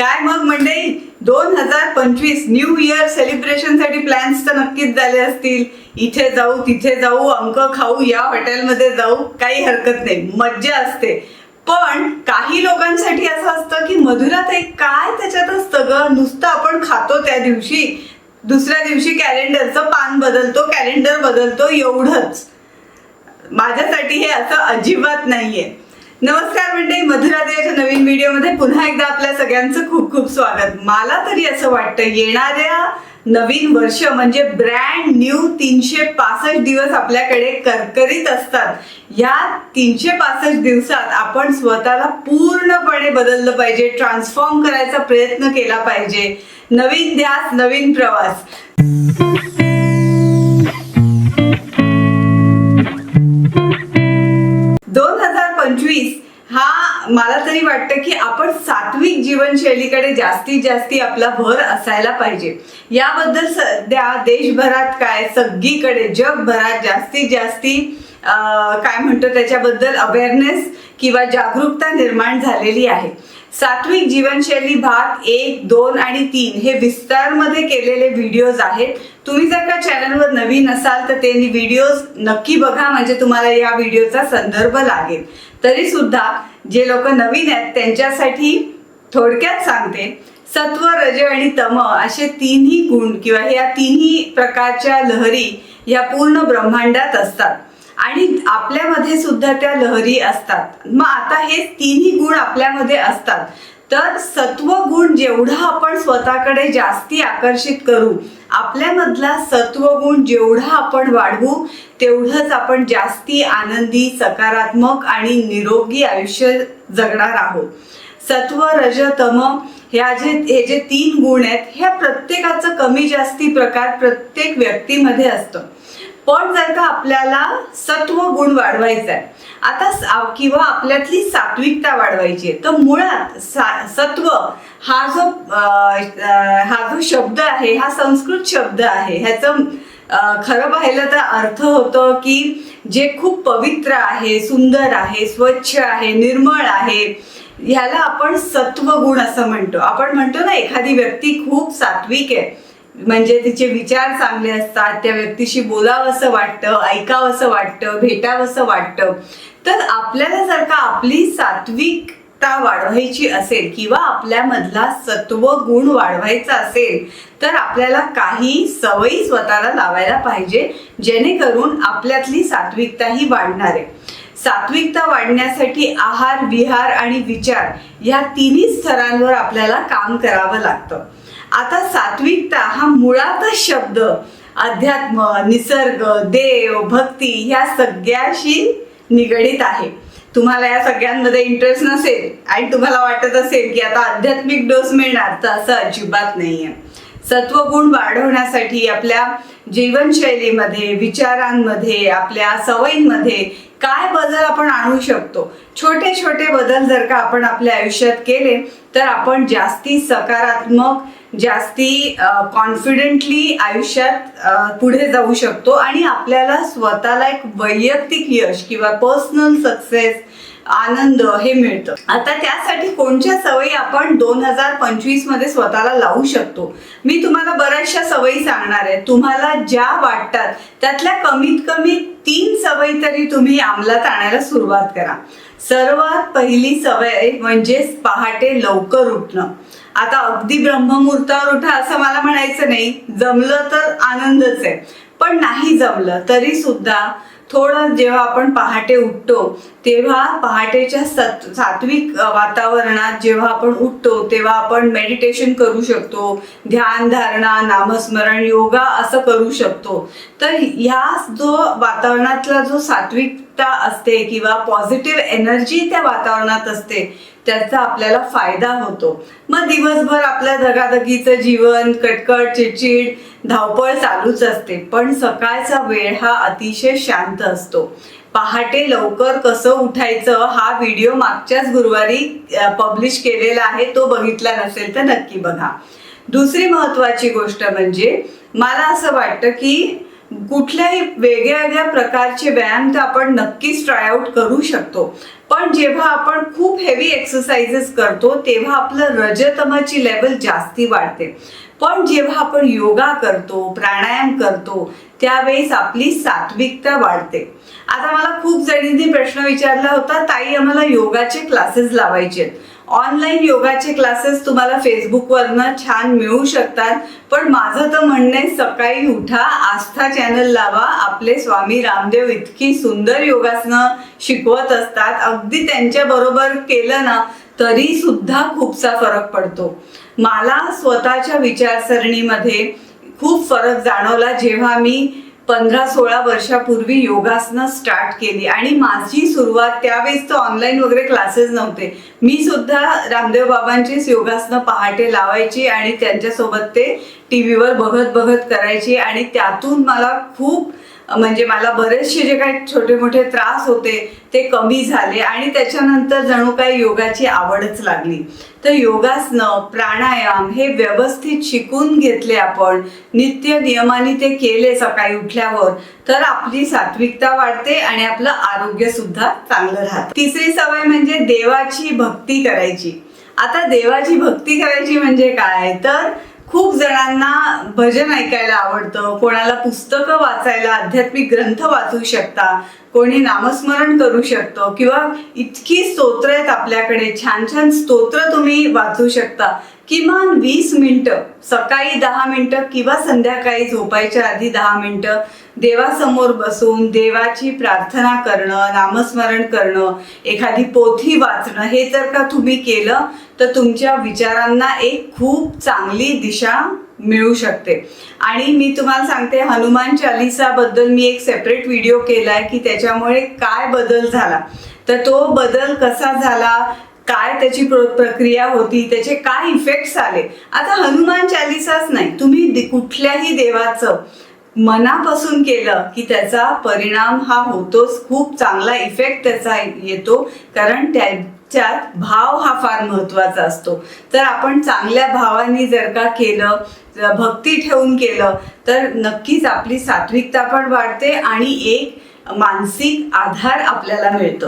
काय मग मंडळी? दोन हजार पंचवीस न्यू इयर सेलिब्रेशनसाठी प्लॅन्स तर नक्कीच झाले असतील. इथे जाऊ तिथे जाऊ अंक खाऊ या हॉटेलमध्ये जाऊ काही हरकत नाही. मज्जा असते. पण काही लोकांसाठी असं असतं की मधुरात एक काय त्याच्यात असतं ग? नुसतं आपण खातो त्या दिवशी. दुसऱ्या दिवशी कॅलेंडरचं पान बदलतो कॅलेंडर बदलतो एवढंच. माझ्यासाठी हे असं अजिबात नाहीये. नमस्कार मंडळी मधुरा देवाच्या नवीन व्हिडिओमध्ये पुन्हा एकदा आपल्या सगळ्यांचं खूप खूप स्वागत. मला तरी असं वाटतं येणाऱ्या नवीन वर्ष म्हणजे ब्रँड न्यू तीनशे पासष्ट दिवस आपल्याकडे करकरीत असतात. या तीनशे पासष्ट दिवसात आपण स्वतःला पूर्णपणे बदललं पाहिजे ट्रान्सफॉर्म करायचा प्रयत्न केला पाहिजे. नवीन ध्यास नवीन प्रवास. मला तरी वाटतं की आपण सात्विक जीवनशैलीकडे जास्तीत जास्ती आपला भर असायला पाहिजे. याबद्दल सध्या देशभरात काय सगळीकडे जगभरात जास्तीत जास्ती काय म्हणतो त्याच्याबद्दल अवेअरनेस किंवा जागरूकता निर्माण झालेली आहे. सात्विक जीवनशैली भाग एक दोन आणि तीन हे विस्तारमध्ये केलेले व्हिडिओज आहेत. तुम्ही जर का चॅनलवर नवीन असाल तर ते व्हिडिओज नक्की बघा म्हणजे तुम्हाला या व्हिडिओचा संदर्भ लागेल. तरी सुद्धा जे लोक नवीन आहेत त्यांच्यासाठी थोडक्यात सांगते सत्व रज आणि तम असे तिन्ही गुण किंवा या तिन्ही प्रकारच्या लहरी या पूर्ण ब्रह्मांडात असतात. आणि आपल्यामध्ये सुद्धा त्या लहरी असतात. मग आता हे तिन्ही गुण आपल्यामध्ये असतात. तर सत्व गुण जेवढा आपण स्वतःकडे जास्ती आकर्षित करू आपल्यामधला सत्व गुण जेवढा आपण वाढवू तेवढंच आपण जास्ती आनंदी सकारात्मक आणि निरोगी आयुष्य जगणार आहोत. सत्व रज तम ह्या जे हे जे तीन गुण आहेत ह्या प्रत्येकाचं कमी जास्ती प्रकार प्रत्येक व्यक्तीमध्ये असतं. पण जर का आपल्याला सत्व गुण वाढवायचा आहे आता किंवा आपल्यातली सात्विकता वाढवायची आहे तर मुळात सा- सत्व हा जो हा जो शब्द आहे हा संस्कृत शब्द आहे. ह्याचं खरं पाहिलं तर अर्थ होतं की जे खूप पवित्र आहे सुंदर आहे स्वच्छ आहे निर्मळ आहे ह्याला आपण सत्व गुण असं म्हणतो. आपण म्हणतो ना एखादी व्यक्ती खूप सात्विक आहे. म्हणजे तिचे विचार चांगले असतात त्या व्यक्तीशी बोलावंसं वाटतं ऐकावंसं वाटतं भेटावंसं वाटतं. तर आपल्याला जर का आपली सात्विकता वाढवायची असेल किंवा आपल्यामधला सत्व गुण वाढवायचा असेल तर आपल्याला काही सवयी स्वतःला लावायला पाहिजे जेणेकरून आपल्यातली सात्विकता ही वाढणार आहे. सात्विकता वाढण्यासाठी आहार विहार आणि विचार या तिन्ही स्तरांवर आपल्याला काम करावं लागतं. आता सात्विकता हा मुळातच शब्द अध्यात्म निसर्ग देव भक्ती ह्या सगळ्याशी निगडीत आहे. तुम्हाला या सगळ्यांमध्ये इंटरेस्ट नसेल आणि तुम्हाला वाटत असेल की आता आध्यात्मिक डोस मिळणार तर असं अजिबात नाहीये. सत्वगुण वाढवण्यासाठी आपल्या जीवनशैलीमध्ये विचारांमध्ये आपल्या सवयींमध्ये काय बदल आपण आणू शकतो? छोटे छोटे बदल जर का आपण आपल्या आयुष्यात केले तर आपण जास्ती सकारात्मक जास्ती कॉन्फिडेंटली आयुष्यात पुढे जाऊ शकतो. आणि आपल्याला स्वतःला एक वैयक्तिक यश किंवा पर्सनल सक्सेस आनंद हे मिळतं. आता त्यासाठी कोणत्या सवयी आपण दोन हजार पंचवीसमध्ये स्वतःला लावू शकतो? मी तुम्हाला बऱ्याचशा सवयी सांगणार आहे. तुम्हाला ज्या वाटतात त्यातल्या कमीत कमी तीन सवयी तरी तुम्ही अंमलात आणायला सुरुवात करा. सर्वात पहिली सवय म्हणजे पहाटे लवकर उठणं. आता अगदी ब्रह्ममुहूर्तावर उठा असं मला म्हणायचं नाही. जमलं तर आनंदच आहे. पण नाही जमलं तरी सुद्धा थोडं जेव्हा आपण पहाटे उठतो तेव्हा पहाटेच्या सत सात्विक वातावरणात जेव्हा आपण उठतो तेव्हा आपण मेडिटेशन करू शकतो. ध्यान धारणा नामस्मरण योगा असं करू शकतो. तर ह्या जो वातावरणातला जो सात्विक सात्विकता असते किंवा पॉझिटिव्ह एनर्जी त्या वातावरणात असते त्याचा आपल्याला फायदा होतो. मग दिवसभर आपल्या धगाधगीचं जीवन कटकट चिडचिड धावपळ चालूच असते. पण सकाळचा वेळ हा अतिशय शांत असतो. पहाटे लवकर कसं उठायचं हा व्हिडिओ मागच्याच गुरुवारी पब्लिश केलेला आहे तो बघितला नसेल तर नक्की बघा. दुसरी महत्वाची गोष्ट म्हणजे मला असं वाटतं की कुठल्याही वेगळ्या वेगळ्या प्रकारचे व्यायाम तर आपण नक्कीच ट्रायआउट करू शकतो. पण जेव्हा आपण खूप हेवी एक्सरसाइजेस करतो तेव्हा आपलं रजतमाची लेवल जास्ती वाढते. पण जेव्हा आपण योगा करतो प्राणायाम करतो त्यावेळेस आपली सात्विकता वाढते. आता मला खूप जणींनी प्रश्न विचारला होता ताई आम्हाला योगाचे क्लासेस लावायचे आहेत. ऑनलाईन योगाचे क्लासेस तुम्हाला फेसबुकवरनं छान मिळू शकतात. पण माझं तर म्हणणं आहे सकाळी उठा आस्था चॅनल लावा. आपले स्वामी रामदेव इतकी सुंदर योगासनं शिकवत असतात. अगदी त्यांच्या बरोबर केलं ना तरी सुद्धा खूपसा फरक पडतो. मला स्वतःच्या विचारसरणीमध्ये खूप फरक जाणवला. जेव्हा मी पंधरा सोळा वर्षापूर्वी योगासनं स्टार्ट केली. आणि माझी सुरुवात त्यावेळेस तर ऑनलाईन वगैरे क्लासेस नव्हते. मी सुद्धा रामदेव बाबांचीच योगासनं पहाटे लावायची आणि त्यांच्यासोबत ते टी व्हीवर बघत बघत करायची. आणि त्यातून मला खूप म्हणजे मला बरेचसे जे काही छोटे मोठे त्रास होते ते कमी झाले आणि त्याच्यानंतर जणू काही योगाची आवडच लागली. तर योगासनं प्राणायाम हे व्यवस्थित शिकून घेतले आपण. नित्य नियमाने ते केले सकाळी उठल्यावर. तर आपली सात्विकता वाढते आणि आपलं आरोग्य सुद्धा चांगलं राहतं. तिसरी सवय म्हणजे देवाची भक्ती करायची. आता देवाची भक्ती करायची म्हणजे काय? तर खूप जणांना भजन ऐकायला आवडतं कोणाला पुस्तकं वाचायला आध्यात्मिक ग्रंथ वाचू शकता कोणी नामस्मरण करू शकतो किंवा इतकी स्तोत्र आहेत आपल्याकडे छान छान स्तोत्र तुम्ही वाचू शकता. किमान वीस मिनिटं सकाळी दहा मिनिटं किंवा संध्याकाळी झोपायच्या आधी दहा मिनिटं देवासमोर बसून देवाची प्रार्थना करणं नामस्मरण करणं एखादी पोथी वाचणं हे जर का तुम्ही केलं तर तुमच्या विचारांना एक खूप चांगली दिशा मिळू शकते. आणि मी तुम्हाला सांगते हनुमान चालिसाबद्दल मी एक सेपरेट व्हिडिओ केला आहे की त्याच्यामुळे काय बदल झाला. तर तो बदल कसा झाला काय त्याची प्र- प्रक्रिया होती त्याचे काय इफेक्ट्स आले? आता हनुमान चालिसाच नाही तुम्ही कुठल्याही देवाचं मनापासून केलं की त्याचा परिणाम हा होतोच खूप चांगला इफेक्ट त्याचा येतो कारण त्या च्यात भाव हा फार महत्त्वाचा असतो. तर आपण चांगल्या भावाने जर का केलं भक्ती ठेवून केलं तर नक्कीच आपली सात्विकता पण वाढते आणि एक मानसिक आधार आपल्याला मिळतो.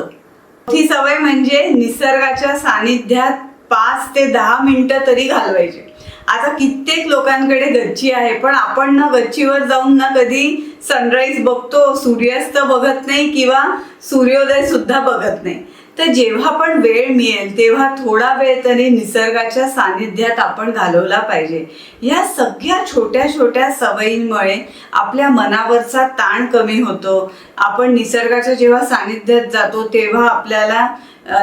ही सवय म्हणजे निसर्गाच्या सानिध्यात पाच ते दहा मिनिटं तरी घालवायचे. आता कित्येक लोकांकडे गच्ची आहे पण आपण ना गच्चीवर जाऊन ना कधी सनराईज बघतो सूर्यास्त बघत नाही किंवा सूर्योदय सुद्धा बघत नाही. तर जेव्हा पण वेळ मिळेल तेव्हा थोडा वेळ तरी निसर्गाच्या सानिध्यात आपण घालवला पाहिजे. ह्या सगळ्या छोट्या छोट्या सवयींमुळे आपल्या मनावरचा ताण कमी होतो. आपण निसर्गाच्या जेव्हा सानिध्यात जातो तेव्हा आपल्याला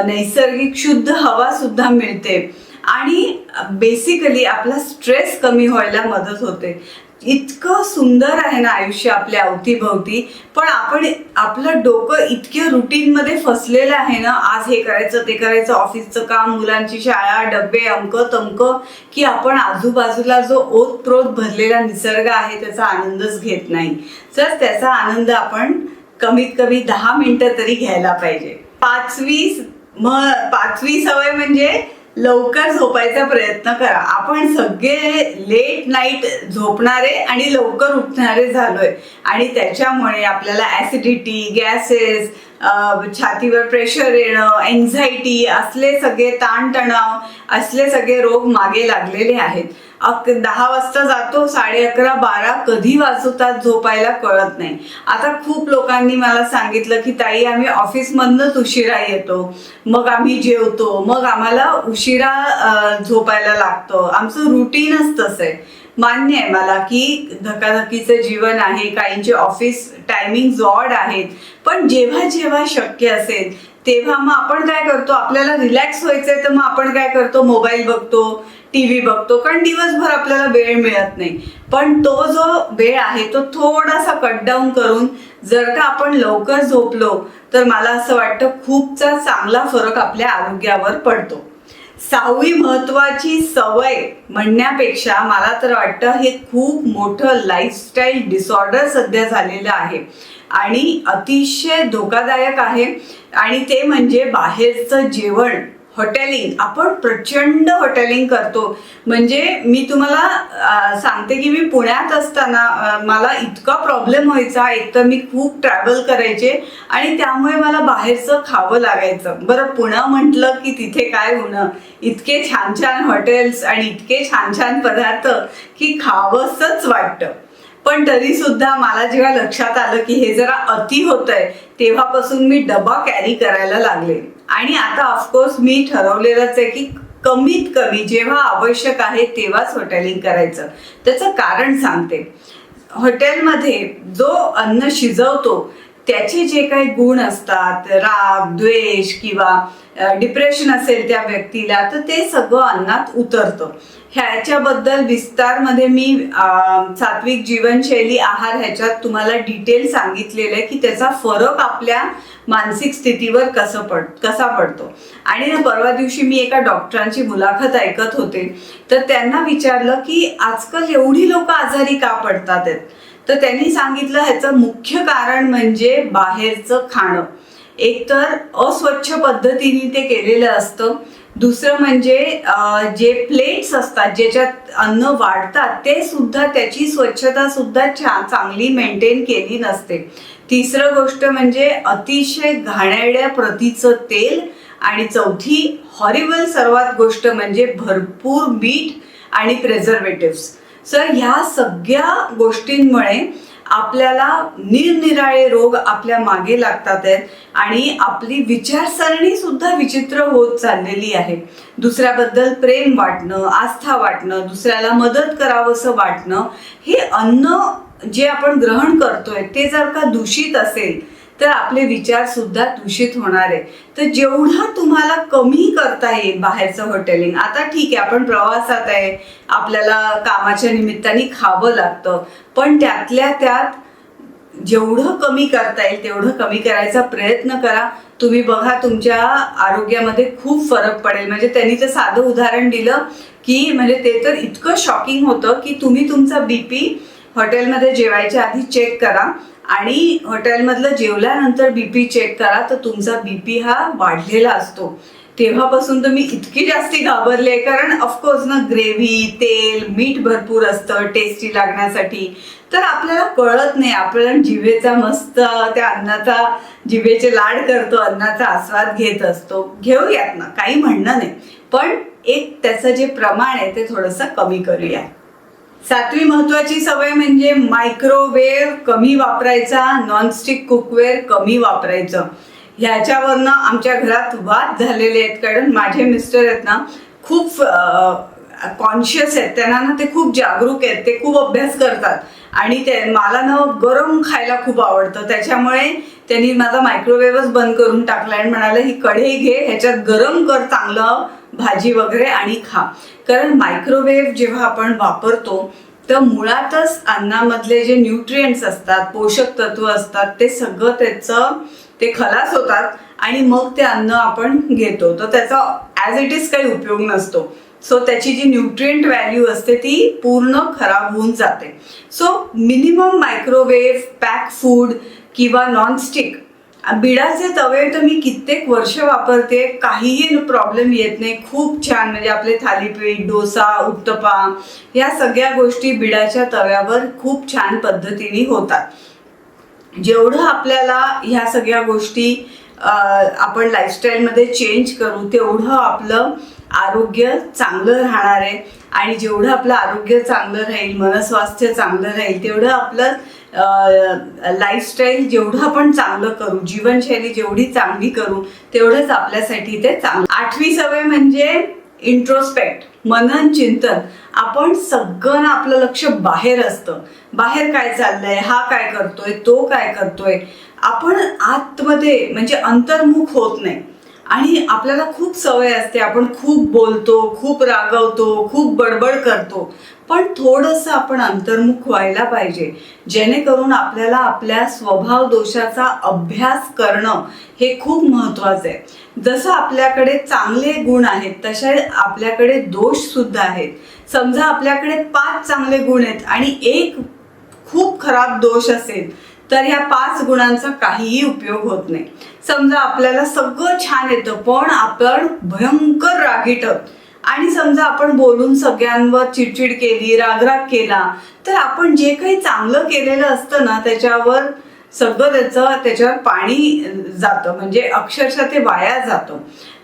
नैसर्गिक शुद्ध हवा सुद्धा मिळते. आणि बेसिकली आपला स्ट्रेस कमी व्हायला मदत होते. इतकं सुंदर आहे ना आयुष्य आपल्या अवतीभवती. पण आपण आपलं डोकं इतक्या रुटीनमध्ये फसलेलं आहे ना आज हे करायचं ते करायचं ऑफिसचं काम मुलांची शाळा डबे अंक तंक की आपण आजूबाजूला जो ओतप्रोत भरलेला निसर्ग आहे त्याचा आनंदच घेत नाही. तर त्याचा आनंद आपण कमीत कमी दहा मिनिटं तरी घ्यायला पाहिजे. पाचवी म पाचवी सवय म्हणजे लवकर झोपायचा प्रयत्न करा. आपण सगळे लेट नाईट झोपणारे आणि लवकर उठणारे झालोय. आणि त्याच्यामुळे आपल्याला ॲसिडिटी गॅसेस छातीवर प्रेशर येणं एन्झायटी असले सगळे ताणतणाव असले सगळे रोग मागे लागलेले आहेत. दहा वाजता जातो साडे अकरा बारा कधी वाजवतात झोपायला कळत नाही. आता खूप लोकांनी मला सांगितलं की ताई आम्ही ऑफिसमधनंच उशिरा येतो. मग आम्ही जेवतो. मग आम्हाला उशिरा झोपायला लागतं. आमचं रुटीनच तसं आहे. मान्य आहे मला की धकाधकीचं जीवन आहे काहींचे ऑफिस टायमिंग जॉड आहेत. पण जेव्हा जेव्हा शक्य असेल तेव्हा मग आपण काय करतो? आपल्याला रिलॅक्स व्हायचंय तर मग आपण काय करतो? मोबाईल बघतो. टी व्ही बघतो कारण दिवसभर आपल्याला वेळ मिळत नाही. पण तो जो वेळ आहे तो थोडासा कट डाऊन करून जर का आपण लवकर झोपलो तर मला असं वाटतं खूपचा चांगला फरक आपल्या आरोग्यावर पडतो. सहावी महत्वाची सवय म्हणण्यापेक्षा मला तर वाटतं हे खूप मोठं लाईफस्टाईल डिसऑर्डर सध्या झालेलं आहे. आणि अतिशय धोकादायक आहे. आणि ते म्हणजे बाहेरचं जेवण. हॉटेलिंग आपण प्रचंड हॉटेलिंग करतो. म्हणजे मी तुम्हाला सांगते की मी पुण्यात असताना मला इतका प्रॉब्लेम व्हायचा. एक तर मी खूप ट्रॅव्हल करायचे आणि त्यामुळे मला बाहेरचं खावं लागायचं. बरं पुणं म्हटलं की तिथे काय होणं? इतके छान छान हॉटेल्स आणि इतके छान छान पदार्थ की खावंसंच वाटतं. पण तरी सुद्धा मला जेव्हा लक्षात आलं की हे जरा अति होत आहे तेव्हापासून मी डबा कॅरी करायला लागले. आणि आता ऑफकोर्स मी ठरवलेलंच आहे की कमीत कमी जेव्हा आवश्यक आहे तेव्हाच हॉटेलिंग करायचं. त्याचं कारण सांगते. हॉटेलमध्ये जो अन्न शिजवतो त्याचे जे काही गुण असतात राग द्वेष किंवा डिप्रेशन असेल त्या व्यक्तीला तर ते सगळं अन्नात उतरतं. ह्याच्याबद्दल विस्तारमध्ये मी सात्विक जीवनशैली आहार ह्याच्यात तुम्हाला डिटेल सांगितलेलं आहे की त्याचा फरक आपल्या मानसिक स्थितीवर कसं पड कसा पडतो. आणि परवा दिवशी मी एका डॉक्टरांची मुलाखत ऐकत होते. तर त्यांना विचारलं की आजकाल एवढी लोक आजारी का पडतात आहेत? तर त्यांनी सांगितलं ह्याचं मुख्य कारण म्हणजे बाहेरचं खाणं. एकतर अस्वच्छ पद्धतीने ते केलेलं असतं. दुसरं म्हणजे जे प्लेट्स असतात ज्याच्यात अन्न वाढतात ते सुद्धा त्याची स्वच्छता सुद्धा छान चांगली मेंटेन केली नसते. तिसरं गोष्ट म्हणजे अतिशय घाणेरड्या प्रतीचं तेल आणि चौथी हॉरिबल सर्वात गोष्ट म्हणजे भरपूर मीठ आणि प्रेझर्वेटिव्स सर ह्या सगळ्या गोष्टींमुळे आपल्याला निरनिराळे रोग आपल्या मागे लागतात आहेत आणि आपली विचारसरणी सुद्धा विचित्र होत चाललेली आहे. दुसऱ्याबद्दल प्रेम वाटणं आस्था वाटणं दुसऱ्याला मदत करावंसं वाटणं हे अन्न जे आपण ग्रहण करतोय ते जर का दूषित असेल तर आपले विचार सुद्धा दूषित होणार आहे. तर जेवढं तुम्हाला कमी करता येईल बाहेरचं हॉटेलिंग आता ठीक आहे आपण प्रवासात आहे आपल्याला कामाच्या निमित्ताने खावं लागतं पण त्यातल्या त्यात जेवढं कमी करता येईल तेवढं कमी करायचा प्रयत्न करा. तुम्ही बघा तुमच्या आरोग्यामध्ये खूप फरक पडेल. म्हणजे त्यांनी तर साधं उदाहरण दिलं की म्हणजे ते तर इतकं शॉकिंग होतं की तुम्ही तुमचा बीपी हॉटेलमध्ये जेवायच्या आधी चेक करा. आणि हॉटेलमधलं जेवल्यानंतर बीपी चेक करा तर तुमचा बीपी हा वाढलेला असतो. तेव्हापासून तर मी इतकी जास्ती घाबरले कारण ऑफकोर्स ना ग्रेव्ही तेल मीठ भरपूर असतं टेस्टी लागण्यासाठी. तर आपल्याला कळत नाही आपण जिभेचा मस्त त्या अन्नाचा जिभेचे लाड करतो अन्नाचा आस्वाद घेत असतो. घेऊयात ना काही म्हणणं नाही. पण एक त्याचं जे प्रमाण आहे ते थोडंसं कमी करूया सातवी महत्वाची सवय म्हणजे मायक्रोवेव्ह कमी वापरायचा नॉनस्टिक कुकवेअर कमी वापरायचं. ह्याच्यावरनं आमच्या घरात वाद झालेले आहेत. कारण माझे मिस्टर आहेत ना खूप कॉन्शियस आहेत. त्यांना ना ते खूप जागरूक आहेत. ते खूप अभ्यास करतात. आणि ते मला ना गरम खायला खूप आवडतं. त्याच्यामुळे त्यांनी माझा मायक्रोवेव्हच बंद करून टाकला. आणि म्हणाले ही कढई घे. ह्याच्यात गरम कर चांगलं. भाजी वगैरे आणि खा. कारण मायक्रोवेव्ह जेव्हा आपण वापरतो तर मुळातच अन्नामधले जे न्यूट्रिएंट्स असतात पोषक तत्व असतात ते सगळं त्याचं ते खलास होतात आणि मग ते अन्न आपण घेतो. तर त्याचा ॲज इट इज काही उपयोग नसतो. सो त्याची जी न्यूट्रिएंट व्हॅल्यू असते ती पूर्ण खराब होऊन जाते. So minimum microwave pack food किंवा नॉनस्टिक बिडाचे तवे तर मी कित्येक वर्ष वापरते. काहीही प्रॉब्लेम येत नाही. खूप छान म्हणजे आपले थालीपीठ डोसा उत्तपा या सगळ्या गोष्टी बिडाच्या तव्यावर खूप छान पद्धतीने होतात. जेवढं आपल्याला ह्या सगळ्या गोष्टी आपण लाईफस्टाईलमध्ये चेंज करू तेवढं आपलं आरोग्य चांगलं राहणार आहे. आणि जेवढं आपलं आरोग्य चांगलं राहील मनस्वास्थ्य चांगलं राहील तेवढं आपलं लाईफस्टाईल जेवढं आपण चांगलं करू जीवनशैली जेवढी चांगली करू तेवढंच आपल्यासाठी ते चांगलं. आठवी सवय म्हणजे इंट्रोस्पेक्ट मनन चिंतन. आपण सगळं आपलं लक्ष बाहेर असतं. बाहेर काय चाललंय हा काय करतोय तो काय करतोय. आपण आतमध्ये म्हणजे अंतर्मुख होत नाही. आणि आपल्याला खूप सवय असते. आपण खूप बोलतो खूप रागवतो खूप बडबड करतो. पण थोडंसं आपण अंतर्मुख व्हायला पाहिजे. जेणेकरून आपल्याला आपल्या स्वभाव दोषाचा अभ्यास करणं हे खूप महत्त्वाचं आहे जसं आपल्याकडे चांगले गुण आहेत तसे आपल्याकडे दोष सुद्धा आहेत. समजा आपल्याकडे पाच चांगले गुण आहेत आणि एक खूप खराब दोष असेल तर ह्या पाच गुणांचा काहीही उपयोग होत नाही. समजा आपल्याला सगळं छान येतं पण आपण भयंकर रागीट आणि समजा आपण बोलून सगळ्यांवर चिडचिड केली रागराग केला तर आपण जे काही चांगलं केलेलं असतं ना त्याच्यावर सगळं त्याचं त्याच्यावर पाणी जातं. म्हणजे अक्षरशः ते वाया जातं.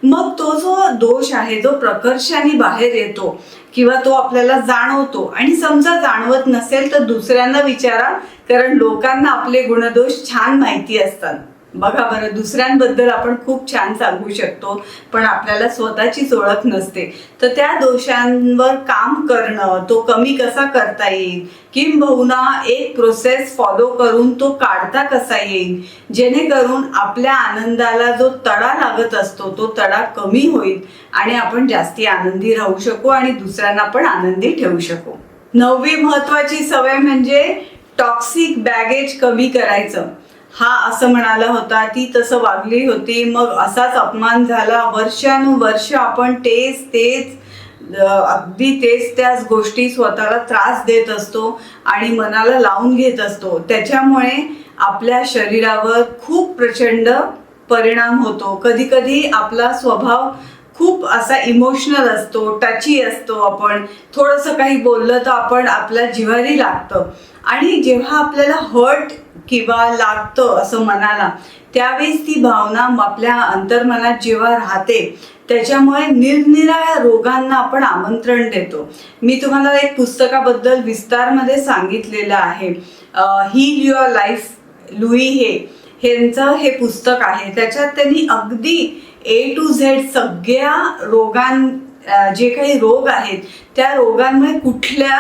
मग तो जो दोष आहे जो प्रकर्षाने बाहेर येतो किंवा तो आपल्याला जाणवतो आणि समजा जाणवत नसेल तर दुसऱ्यांना विचारा कारण लोकांना आपले गुणदोष छान माहिती असतात. बघा बरं दुसऱ्यांबद्दल आपण खूप छान सांगू शकतो पण आपल्याला स्वतःचीच ओळख नसते. तर त्या दोषांवर काम करणं तो कमी कसा करता येईल? किंबहुना एक प्रोसेस फॉलो करून तो काढता कसा येईल? जेणेकरून आपल्या आनंदाला जो तडा लागत असतो तो तडा कमी होईल आणि आपण जास्ती आनंदी राहू शकू आणि दुसऱ्यांना पण आनंदी ठेवू शकू. नववी महत्वाची सवय म्हणजे टॉक्सिक बॅगेज कमी करायचं. हा असं म्हणाला होता ती तसं वागली होती. मग असाच अपमान झाला. वर्षानुवर्ष आपण तेच तेच अगदी तेच त्याच गोष्टी स्वतःला त्रास देत असतो आणि मनाला लावून घेत असतो. त्याच्यामुळे आपल्या शरीरावर खूप प्रचंड परिणाम होतो. कधी कधी आपला स्वभाव खूप असा इमोशनल असतो टची असतो आपण. थोडंसं काही बोललं तर आपण आपल्या जिव्हारी लागतं. आणि जेव्हा आपल्याला हर्ट किंवा लागतं असं मनाला त्यावेळेस ती भावना आपल्या अंतर्मनात जेव्हा राहते त्याच्यामुळे निरनिराळ्या रोगांना आपण आमंत्रण देतो. मी तुम्हाला एक पुस्तकाबद्दल विस्तारमध्ये सांगितलेलं आहे. ही युअर लाईफ लुई हे ह्यांचं हे पुस्तक आहे. त्याच्यात त्यांनी अगदी ए टू झेड सगळ्या रोगां जे काही रोग आहेत त्या रोगांमुळे कुठल्या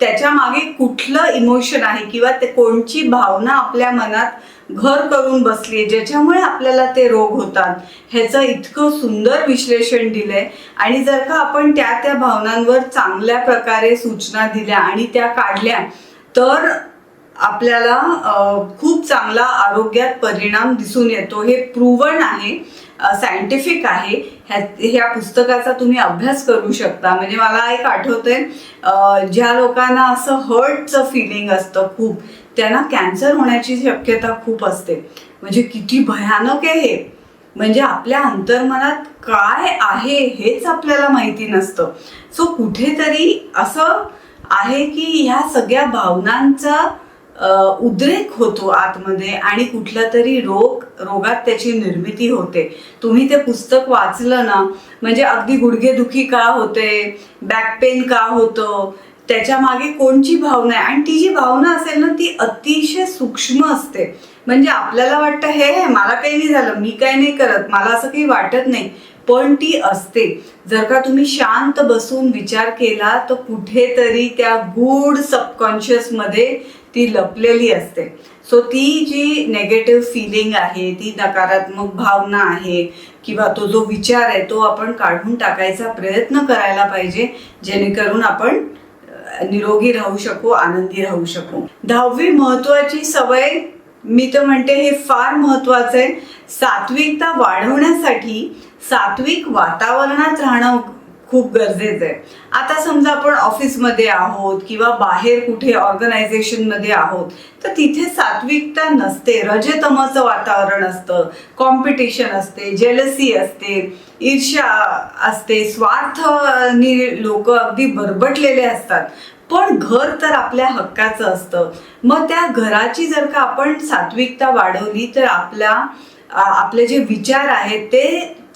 त्याच्यामागे कुठलं इमोशन आहे किंवा ते कोणची भावना आपल्या मनात घर करून बसली आहे ज्याच्यामुळे आपल्याला ते रोग होतात ह्याचं इतकं सुंदर विश्लेषण दिलंय. आणि जर का आपण त्या त्या भावनांवर चांगल्या प्रकारे सूचना दिल्या आणि त्या काढल्या तर आपल्याला खूप चांगला आरोग्यात परिणाम दिसून येतो. हे प्रूवन आहे सायंटिफिक आहे. ह्या पुस्तकाचा तुम्ही अभ्यास करू शकता. म्हणजे मला एक आठवतंय ज्या लोकांना असं हर्टचं फिलिंग असतं खूप त्यांना कॅन्सर होण्याची शक्यता खूप असते. म्हणजे किती भयानक आहे हे. म्हणजे आपल्या अंतर्मनात काय आहे हेच आपल्याला माहिती नसतं. सो कुठेतरी असं आहे की ह्या सगळ्या भावनांचा उद्रेक होतो आतमध्ये आणि कुठला तरी रोग रोगात त्याची निर्मिती होते. तुम्ही ते पुस्तक वाचलं ना म्हणजे अगदी गुडघेदुखी का होते बॅक पेन का होतं त्याच्यामागे कोणची भावना आहे? आणि ती जी भावना असेल ना ती अतिशय सूक्ष्म असते. म्हणजे आपल्याला वाटतं हे हे मला काही नाही झालं मी काही नाही करत मला असं काही वाटत नाही. पण ती असते. जर का तुम्ही शांत बसून विचार केला तर कुठेतरी त्या गूढ सबकॉन्शियसमध्ये ती लपलेली असते. सो ती जी नेगेटिव्ह फिलिंग आहे ती नकारात्मक भावना आहे किंवा तो जो विचार आहे तो आपण काढून टाकायचा प्रयत्न करायला पाहिजे जेणेकरून आपण निरोगी राहू शकू आनंदी राहू शकू. दहावी महत्वाची सवय मी तर म्हणते हे फार महत्वाचं आहे. सात्विकता वाढवण्यासाठी सात्विक वातावरणात राहणं खूप गरजेचं आहे. आता समजा आपण ऑफिसमध्ये आहोत किंवा बाहेर कुठे ऑर्गनायझेशनमध्ये आहोत तर तिथे सात्विकता नसते रजतमाचं वातावरण असतं कॉम्पिटिशन असते जेलसी असते ईर्ष्या असते स्वार्थनी लोक अगदी बरबटलेले असतात. पण घर तर आपल्या हक्काचं असतं. मग त्या घराची जर का आपण सात्विकता वाढवली तर आपल्या आपले जे विचार आहेत ते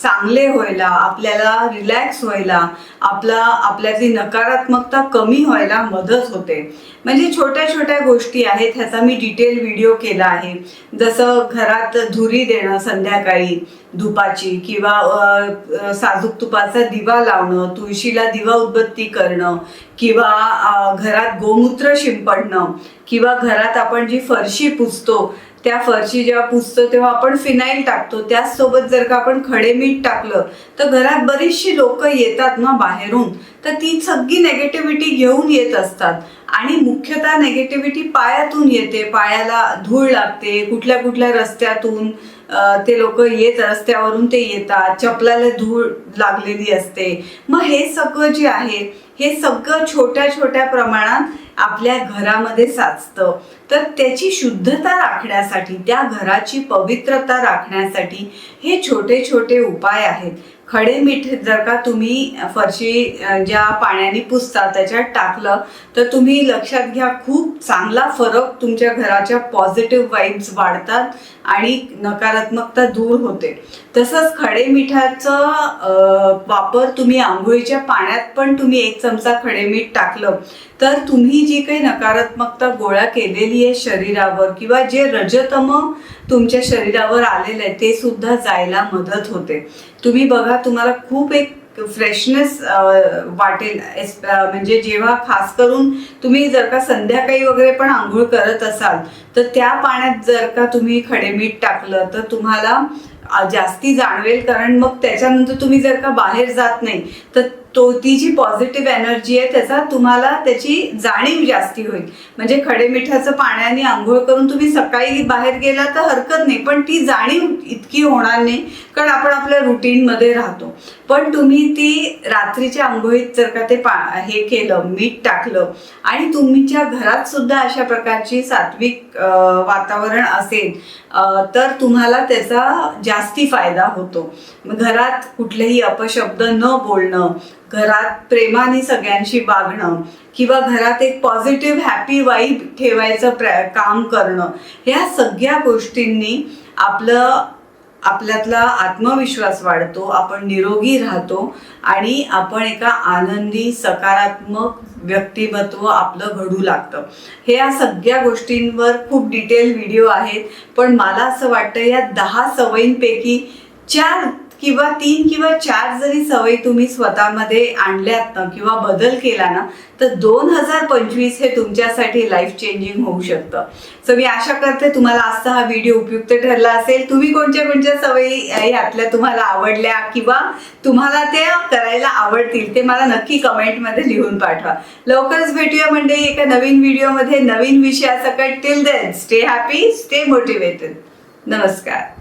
चांगले व्हायला आपल्याला रिलॅक्स व्हायला आपला आपल्याची नकारात्मकता कमी व्हायला मदत होते. म्हणजे छोट्या छोट्या गोष्टी आहेत ह्याचा मी डिटेल व्हिडिओ केला आहे. जसं घरात धुरी देणं संध्याकाळी धुपाची किंवा साजूक तुपाचा दिवा लावणं तुळशीला दिवा उदबत्ती करणं किंवा घरात गोमूत्र शिंपडणं किंवा घरात आपण जी फरशी पुसतो त्या फरशी जेव्हा पुसतो तेव्हा आपण फिनाईल टाकतो. त्याचसोबत जर का आपण खडे मीठ टाकलं तर घरात बरीचशी लोक येतात ना बाहेरून. तर ती सगळी नेगेटिव्हिटी घेऊन येत असतात. आणि मुख्यतः नेगेटिव्हिटी पायातून येते. पायाला धूळ लागते कुठल्या कुठल्या रस्त्यातून ते लोक येत रस्त्यावरून ते येतात. चपलाला धूळ लागलेली असते. मग हे सगळं जे आहे हे सगळं छोट्या छोट्या प्रमाणात आपल्या घरामध्ये साचतं. तर त्याची शुद्धता राखण्यासाठी त्या घराची पवित्रता राखण्यासाठी हे छोटे छोटे उपाय आहेत. खडे मीठ जर का तुम्ही फरशी ज्या पाण्याने पुसता त्याच्यात टाकलं तर तुम्ही लक्षात घ्या खूप चांगला फरक तुमच्या घराच्या पॉझिटिव्ह वाईब्स वाढतात आणि नकारात्मकता दूर होते. तसंच खडे मिठाचं वापर तुम्ही आंघोळीच्या पाण्यात पण तुम्ही एक चमचा खडे मीठ टाकलं तर तुम्ही जी काही नकारात्मकता गोळा केलेली आहे शरीरावर किंवा जे रजतम तुमच्या शरीरावर आलेलं आहे ते सुद्धा जायला मदत होते. तुम्ही बघा तुम्हाला खूप एक फ्रेशनेस वाटेल. म्हणजे जेव्हा खास करून तुम्ही जर का संध्याकाळी वगैरे पण आंघोळ करत असाल तर त्या पाण्यात जर का तुम्ही खडे मीठ टाकलं तर तुम्हाला जास्ती जाणवेल कारण मग त्याच्यानंतर तुम्ही जर का बाहेर जात नाही तर तो ती जी पॉझिटिव्ह एनर्जी आहे त्याचा तुम्हाला त्याची जाणीव जास्ती होईल. म्हणजे खडे मिठाचं पाण्याने आंघोळ करून तुम्ही सकाळी बाहेर गेला तर हरकत नाही पण ती जाणीव इतकी होणार नाही कारण आपण आपल्या रुटीनमध्ये राहतो. पण तुम्ही ती रात्रीच्या आंघोळीत जर का ते पा हे केलं मीठ टाकलं आणि तुमच्या घरात सुद्धा अशा प्रकारची सात्विक वातावरण असेल तर तुम्हाला त्याचा जास्ती फायदा होतो. घरात कुठलेही अपशब्द न बोलणं घरात प्रेमाने सगळ्यांशी वागणं किंवा घरात एक पॉझिटिव्ह हॅपी वाईब ठेवायचं प्र काम करणं ह्या सगळ्या गोष्टींनी आपलं आपल्यातला आत्मविश्वास वाढतो आपण निरोगी राहतो आणि आपण एका आनंदी सकारात्मक व्यक्तिमत्व आपलं घडू लागतं. हे या सगळ्या गोष्टींवर खूप डिटेल व्हिडिओ आहेत पण मला असं वाटतं या दहा सवयींपैकी चार किंवा तीन किंवा चार जरी सवयी तुम्ही स्वतःमध्ये आणल्यात ना किंवा बदल केला ना तर दोन हजार पंचवीस हे तुमच्यासाठी लाईफ चेंजिंग होऊ शकतं. सो मी आशा करते तुम्हाला आजचा हा व्हिडिओ उपयुक्त ठरला असेल. तुम्ही कोणत्या कोणत्या सवयी यातल्या तुम्हाला आवडल्या किंवा तुम्हाला त्या करायला आवडतील ते मला नक्की कमेंटमध्ये लिहून पाठवा. लवकरच भेटूया म्हणजे एका नवीन व्हिडिओमध्ये नवीन विषयासकट. Till then stay happy stay motivated नमस्कार.